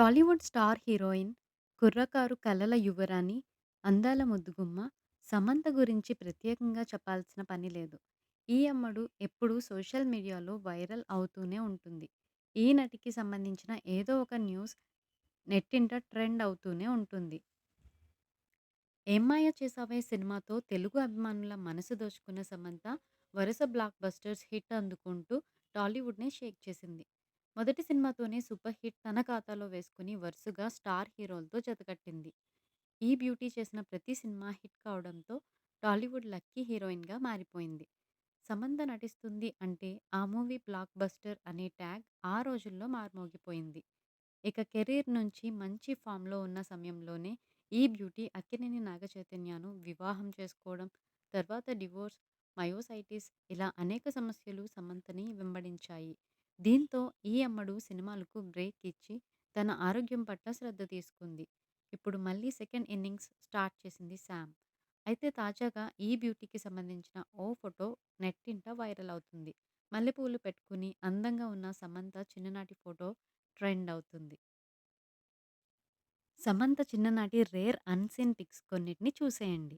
Tollywood star heroine, కుర్రకారు కలల యువరాణి, అందాల ముద్దుగుమ్మ సమంత గురించి ప్రత్యేకంగా చెప్పాల్సిన పని లేదు. ఈ అమ్మడు ఎప్పుడూ సోషల్ మీడియాలో వైరల్ అవుతూనే ఉంటుంది. ఈ నటికి సంబంధించిన ఏదో ఒక న్యూస్ నెట్టింట ట్రెండ్ అవుతూనే ఉంటుంది. 'ఏమ్మాయ చేసావే' సినిమాతో తెలుగు అభిమానుల మనసు దోచుకున్న సమంత వరుస బ్లాక్ బస్టర్స్ హిట్ అందుకుంటూ టాలీవుడ్‌నే షేక్ చేసింది. మొదటి సినిమాతోనే సూపర్ హిట్ తన ఖాతాలో వేసుకుని వరుసగా స్టార్ హీరోలతో జతకట్టింది. ఈ బ్యూటీ చేసిన ప్రతి సినిమా హిట్ కావడంతో టాలీవుడ్ లక్కీ హీరోయిన్‌గా మారిపోయింది. సమంత నటిస్తుంది అంటే ఆ మూవీ బ్లాక్ బస్టర్ అనే ట్యాగ్ ఆ రోజుల్లో మార్మోగిపోయింది. ఇక కెరీర్ నుంచి మంచి ఫామ్‌లో ఉన్న సమయంలోనే ఈ బ్యూటీ అక్కినేని నాగచైతన్యను వివాహం చేసుకోవడం, తర్వాత డివోర్స్, మయోసైటిస్ ఇలా అనేక సమస్యలు సమంతని వెంబడించాయి. దీంతో ఈ అమ్మడు సినిమాలకు బ్రేక్ ఇచ్చి తన ఆరోగ్యం పట్ల శ్రద్ధ తీసుకుంది. ఇప్పుడు మళ్ళీ సెకండ్ ఇన్నింగ్స్ స్టార్ట్ చేసింది శామ్. అయితే తాజాగా ఈ బ్యూటీకి సంబంధించిన ఓ ఫోటో నెట్టింట వైరల్ అవుతుంది. మల్లెపూలు పెట్టుకుని అందంగా ఉన్న సమంత చిన్ననాటి ఫోటో ట్రెండ్ అవుతుంది. సమంత చిన్ననాటి రేర్ అన్‌సీన్ పిక్స్ కొన్నిటిని చూసేయండి.